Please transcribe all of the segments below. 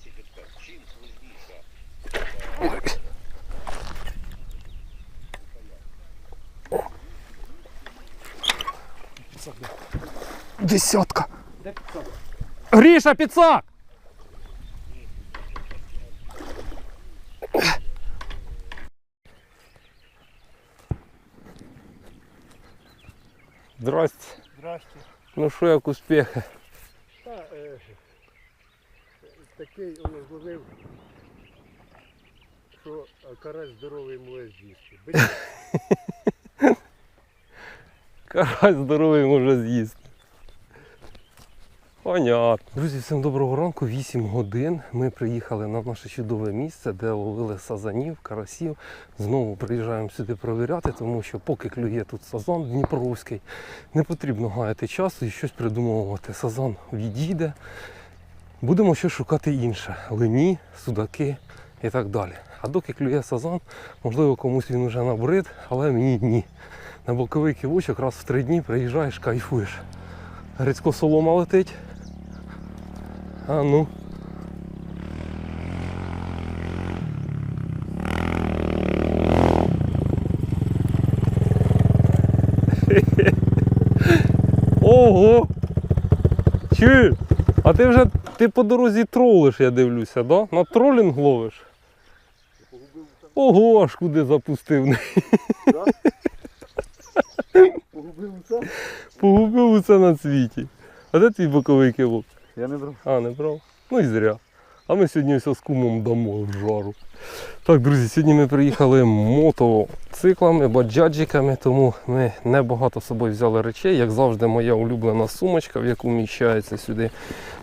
висічка, чим слизніша. Десятка. Гріша, підсак! Здрасте. Здрасте. Ну що, як успіхи? Такий он зловив, що карась здоровий може з'їсти. Карась здоровий може з'їсти. Понятно. Друзі, всім доброго ранку, 8 годин. Ми приїхали на наше чудове місце, де ловили сазанів, карасів. Знову приїжджаємо сюди провіряти, тому що поки клює тут сазан Дніпровський, не потрібно гаяти часу і щось придумовувати. Сазан відійде. Будемо щось шукати інше. Лині, судаки і так далі. А доки клює сазан, можливо, комусь він уже набрид, але мені ні. На боковий кілочок раз в три дні приїжджаєш, кайфуєш. Грицько солома летить. А ну. Ого! Чуєш? А ти вже ти по дорозі тролиш, я дивлюся, да? На тролінг ловиш? Ого, аж куди запустив. Погубив усе? Погубив усе на світі. А де твій боковий кивок? Я не брав. А, не брав? Ну і зря. А ми сьогодні все з кумом дамо жару. Так, друзі, сьогодні ми приїхали мотоциклами, баджаджиками, тому ми небагато з собою взяли речей. Як завжди, моя улюблена сумочка, в яку вміщається сюди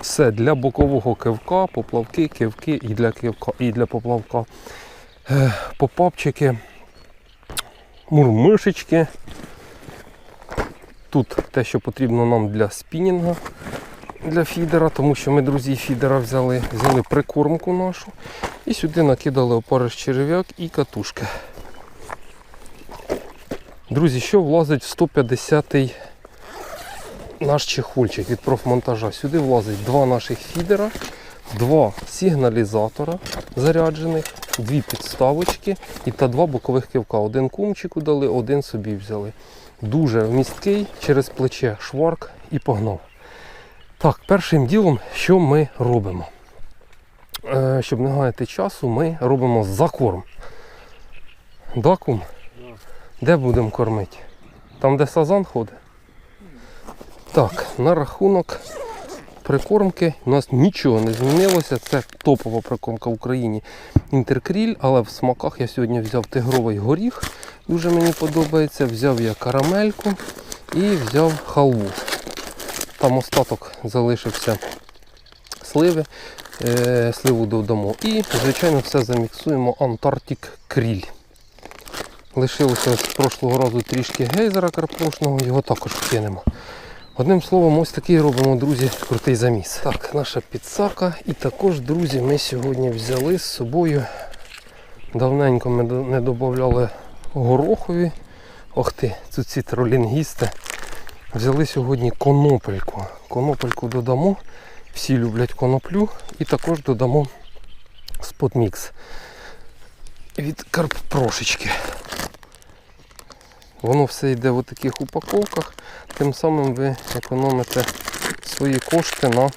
все для бокового кивка, поплавки, кивки і для кивка, і для поплавка. Попапчики, мурмишечки. Тут те, що потрібно нам для спінінга для фідера, тому що ми, друзі, фідера взяли, взяли прикормку нашу і сюди накидали опариш черв'як і катушки. Друзі, що влазить в 150-й наш чехольчик від профмонтажа? Сюди влазить два наших фідера, два сигналізатора заряджених, дві підставочки і та два бокових кивка. Один кумчику дали, один собі взяли. Дуже вмісткий, через плече шварк і погнав. Так, першим ділом, що ми робимо? Е, щоб не гаяти часу, ми робимо закорм. Да, кум? Де будемо кормити? Там, де сазан ходить? Так, на рахунок прикормки у нас нічого не змінилося. Це топова прикормка в Україні інтеркріль, але в смаках я сьогодні взяв тигровий горіх, дуже мені подобається. Взяв я карамельку і взяв халву. Там остаток залишився сливи, е, сливу додамо. І, звичайно, все заміксуємо Антарктик кріль. Лишилося з прошлого разу трішки гейзера карпошного, його також вкинемо. Одним словом, ось такий робимо, друзі, крутий заміс. Так, наша підсака. І також, друзі, ми сьогодні взяли з собою. Давненько ми не додавали горохові. Ох ти, тут ці тролінгісти. Взяли сьогодні конопельку. Конопельку додамо. Всі люблять коноплю. І також додамо спотмікс від карппрошечки. Воно все йде в таких упаковках. Тим самим ви економите свої кошти на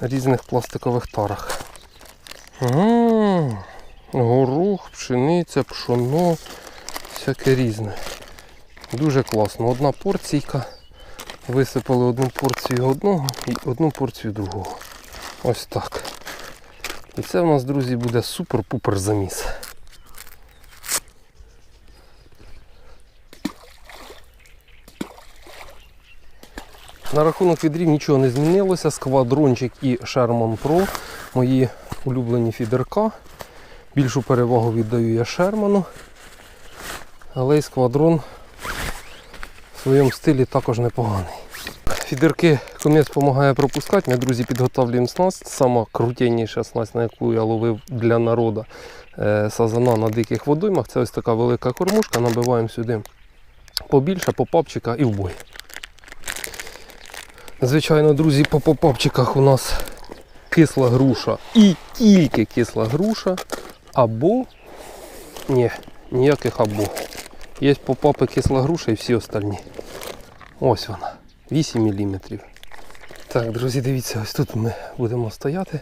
різних пластикових тарах. М, Горох, пшениця, пшоно, всяке різне. Дуже класно. Одна порційка. Висипали одну порцію одного і одну порцію другого. Ось так. І це в нас, друзі, буде супер-пупер заміс. На рахунок відрів нічого не змінилося. Сквадрончик і Sherman Pro мої улюблені фідерка. Більшу перевагу віддаю я Шерману. Але і сквадрон своєму стилі також непоганий. Фідерки комець допомагає пропускати. Ми, друзі, підготовлюємо снасть. Сама крутенніша снасть, на яку я ловив для народу е, сазана на диких водоймах. Це ось така велика кормушка. Набиваємо сюди побільше, попапчика і в бой. Звичайно, друзі, по попапчиках у нас кисла груша і тільки кисла груша, або ні, ніяких або. Є по папи кисла груша і всі остальні. Ось вона. 8 мм. Так, друзі, дивіться, ось тут ми будемо стояти.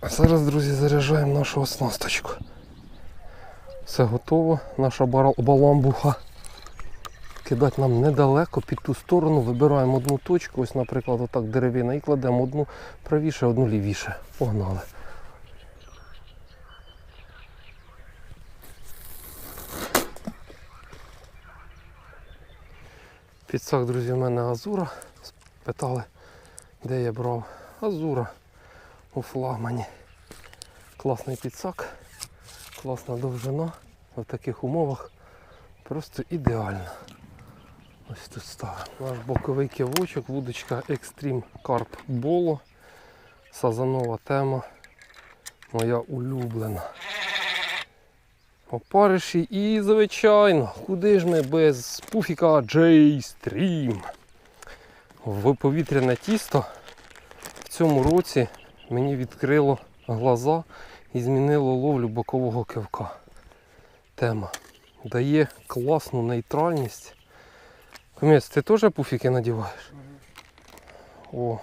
А зараз, друзі, заряджаємо нашу оснасточку. Все готово, наша баламбуха. Кидати нам недалеко під ту сторону, вибираємо одну точку, ось, наприклад, отак деревина, і кладемо одну правіше, одну лівіше. Погнали. Підсак, друзі, в мене Азура. Питали, де я брав Азура у флагмані. Класний підсак, класна довжина. В таких умовах просто ідеально. Ось тут ставимо. Наш боковий кивочок, вудочка Extreme Carp Bolo. Сазанова тема. Моя улюблена. Опариші і, звичайно, куди ж ми без пуфіка J-Stream. В повітряне тісто в цьому році мені відкрило глаза і змінило ловлю бокового кивка. Тема. Дає класну нейтральність. Комець, ти теж пуфіки надіваєш? О,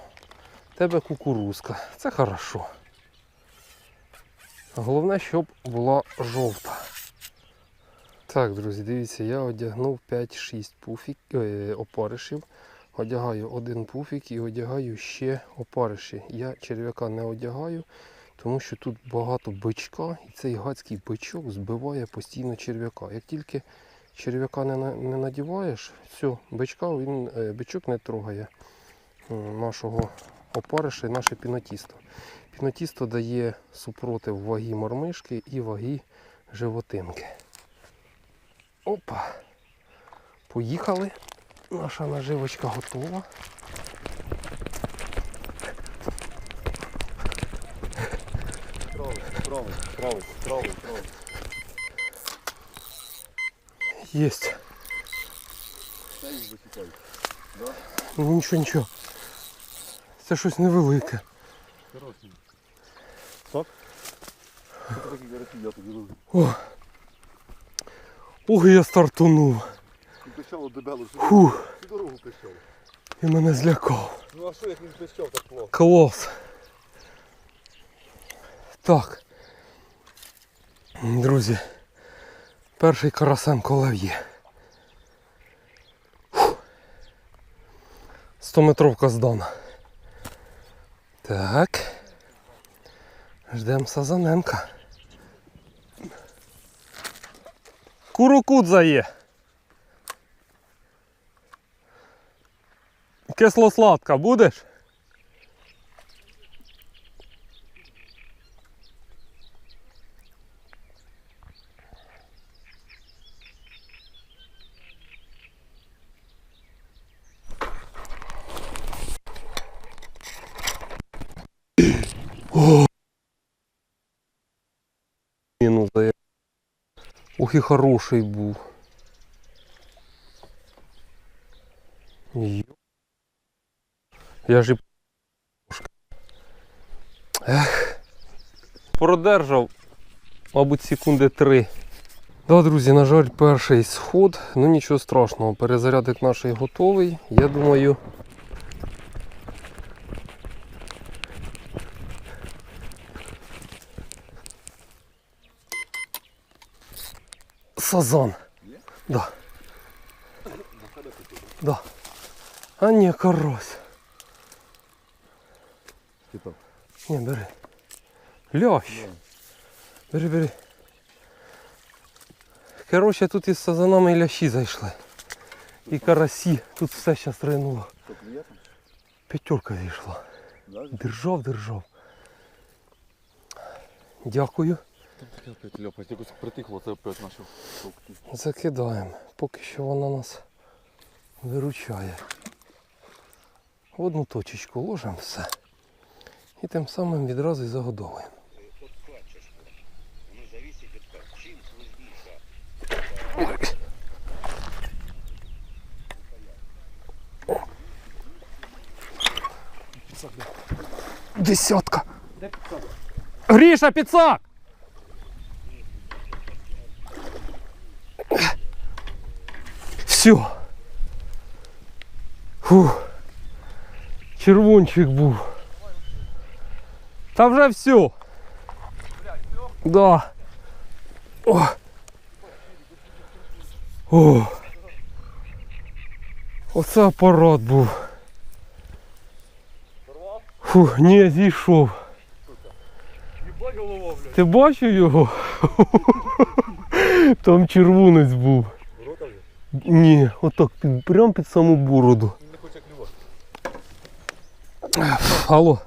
тебе кукурузка. Це хорошо. Головне, щоб була жовта. Так, друзі, дивіться, я одягнув 5-6 пуфік, е, опаришів. Одягаю один пуфік і одягаю ще опариші. Я черв'яка не одягаю, тому що тут багато бичка, і цей гадський бичок збиває постійно черв'яка. Як тільки черв'яка не, не надіваєш, все, бичка, він, е, бичок не трогає нашого опариша і наше пінотісто. Пінотісто дає супротив ваги мормишки і ваги животинки. Опа. Поїхали. Наша наживочка готова. Правий, правий, правий, правий, правий. Єсть. Ну нічого, нічого. Це щось невелике. Тобі. О. Ох, я стартунув. Пищало дебело, Фух, всю дорогу пищав. і мене злякав. Ну а що, як він пищав так плохо? Клас. Так. Друзі. Перший карасенко лев'є. 100 метровка здана. Так. Ждем Сазаненка. Курукудза є. Кисло-сладка будеш? Мінус дає. Ух і хороший був. Я ж і Ех. Продержав, мабуть, секунди три. Да, друзі, на жаль, перший сход. Ну нічого страшного, перезарядик наш готовий. Я думаю. Сазан. Да. Да. А ні, карась. Типа. Ні, бери. Лящ. Бери, бери. Коротше, тут із сазанами і лящі зайшли. І карасі. Тут все зараз клює? П'ятерка зійшла. Держав, держав. Дякую. Там таке опять ляпать, якось притихло, це опять начав шовкти. Закидаємо. Поки що вона нас виручає. В одну точечку ложимо все. І тим самим відразу і загодовуємо. Десятка. Гріша, підсак! Все. Фух. Червончик був. Та вже все. Да. О. О. Оце апарат був. Фух, ні, зійшов. Ти бачив його? Там червонець був. Ні, отак, під, прямо під саму бороду. Не хоче клювати. Алло.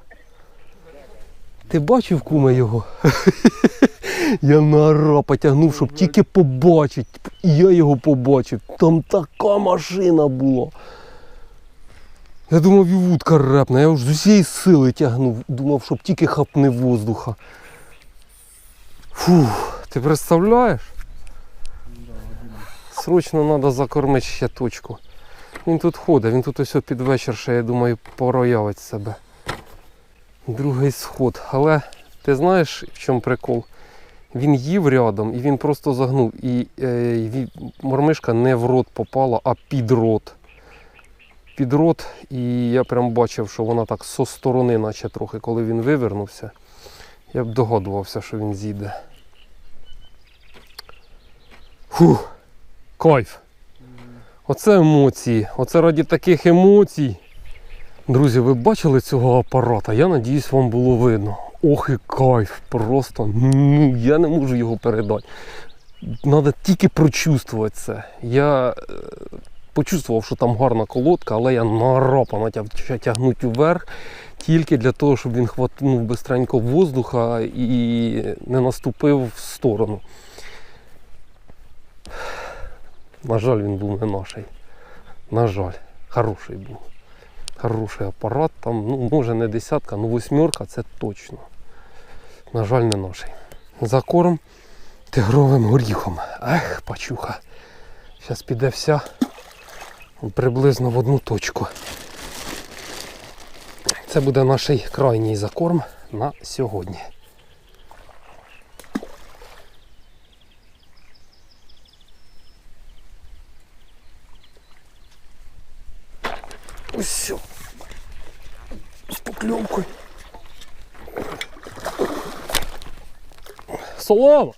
Ти бачив куме його? Я на потягнув, щоб тільки побачити. І я його побачив. Там така машина була. Я думав, і вудка репне. Я вже з усієї сили тягнув. Думав, щоб тільки хапне воздуха. Фух, ти представляєш? Срочно треба закормити ще точку. Він тут ходить, він тут ось під вечір ще, я думаю, проявить себе. Другий сход. Але ти знаєш, в чому прикол? Він їв рядом і він просто загнув. І е, мормишка не в рот попала, а під рот. Під рот. І я прям бачив, що вона так зі сторони, наче трохи, коли він вивернувся. Я б догадувався, що він зійде. Фух, кайф. Оце емоції. Оце раді таких емоцій. Друзі, ви бачили цього апарата? Я надіюсь, вам було видно. Ох і кайф. Просто ну, я не можу його передати. Треба тільки прочувствувати це. Я е, почувствував, що там гарна колодка, але я нарапа натяг тягнути вверх тільки для того, щоб він хватнув бистренько воздуха і не наступив в сторону. На жаль, він був не наший. На жаль, хороший був. Хороший апарат, там, ну, може не десятка, ну восьмерка це точно. На жаль, не наший. Закорм тигровим горіхом. Ех, пачуха. Зараз піде вся приблизно в одну точку. Це буде наш крайній закорм на сьогодні. Все. З покльовкою. Солома!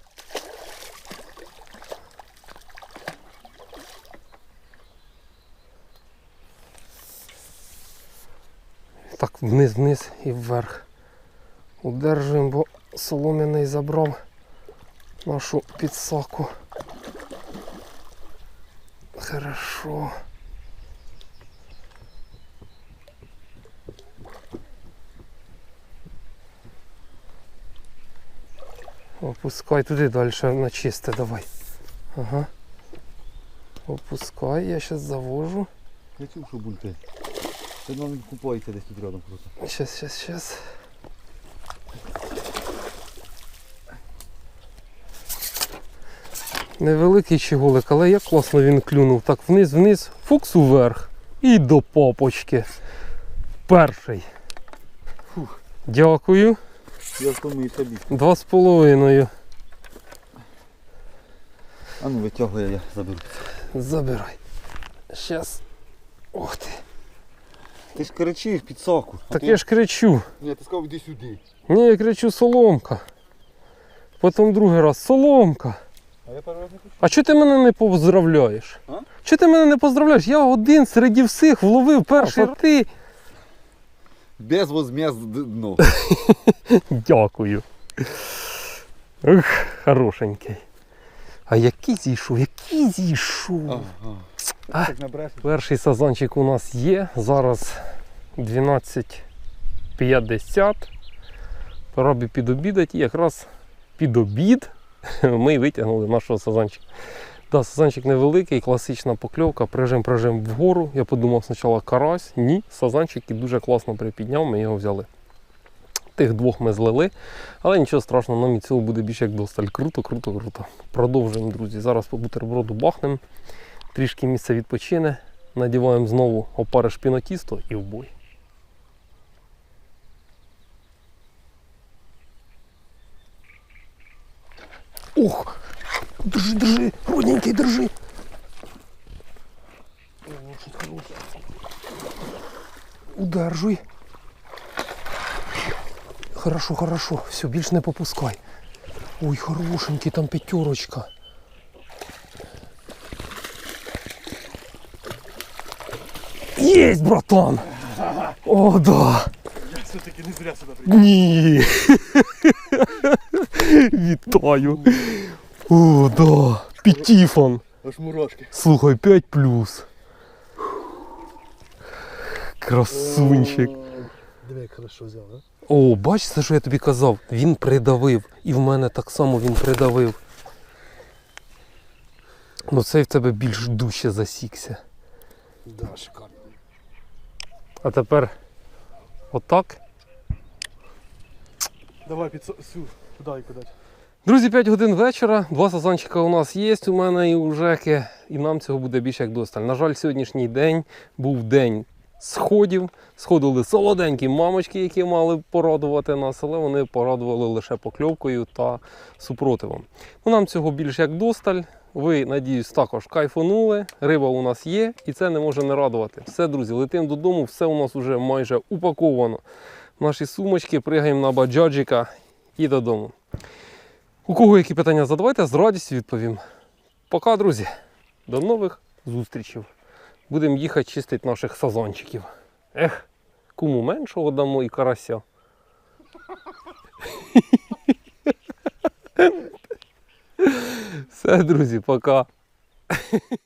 Так, вниз, вниз і вверх. Удержуємо, бо солом'яний забрав нашу підсаку. Хорошо. Опускай туди далі на чисте давай. Ага. Опускай, я зараз завожу. Я чув, що бульте. Це він купається десь тут рядом просто. Щас, щас, щас. Невеликий чиголик, але як класно він клюнув. Так вниз, вниз, фукс уверх. І до попочки. Перший. Фух. Дякую. Я втомився більше. Два з половиною. А ну витягує, я заберу. Забирай. Щас. Ох ти. Ти ж кричиш під соку. Так я ж кричу. Ні, ти сказав, іди сюди. Ні, я кричу соломка. Потім другий раз соломка. А я перший раз не хочу. А чого ти мене не поздравляєш? А? Чого ти мене не поздравляєш? Я один серед всіх вловив перший А, ти. Без возмездно. Дякую. Ух, хорошенький. А який зійшов, який зійшов. Ага. А. Перший сазанчик у нас є. Зараз 12.50. Пора би підобідати. І якраз під обід ми витягнули нашого сазанчика. Да, Сазанчик невеликий, класична покльовка, прижим-прижим вгору. Я подумав спочатку карась, ні, сазанчик і дуже класно припідняв, ми його взяли. Тих двох ми злили, але нічого страшного, нам і цього буде більше як досталь. Круто, круто, круто. Продовжуємо, друзі. Зараз по бутерброду бахнемо, трішки місце відпочине, надіваємо знову опари шпінотісто і в бой. Ух! Держи, держи, родненький, держи. О, щось хороше. Удержуй. Хорошо, хорошо. Все, більш не попускай. Ой, хорошенький, там п'ятерочка. Есть, братан! О, да! Я все-таки не зря сюди приїхав. Ні. Вітаю. О, да. Пітіфон. Аж мурашки. Слухай, 5 плюс. Красунчик. Диви, як хорошо взяв, а? О, бачиш, це що я тобі казав? Він придавив. І в мене так само він придавив. Ну цей в тебе більш дужче засікся. Да, шикарно. А тепер отак. Давай під сю, туди і кудись. Друзі, 5 годин вечора. Два сазанчика у нас є у мене і у Жеки, і нам цього буде більше як досталь. На жаль, сьогоднішній день був день сходів. Сходили солоденькі мамочки, які мали порадувати нас, але вони порадували лише покльовкою та супротивом. Ну, нам цього більш як досталь. Ви, надіюсь, також кайфанули. Риба у нас є, і це не може не радувати. Все, друзі, летимо додому, все у нас вже майже упаковано. Наші сумочки, пригаємо на баджаджика і додому. У кого які питання задавайте, з радістю відповім. Пока, друзі. До нових зустрічей. Будемо їхати чистити наших сазончиків. Ех, кому меншого дамо і карася. Все, друзі, пока.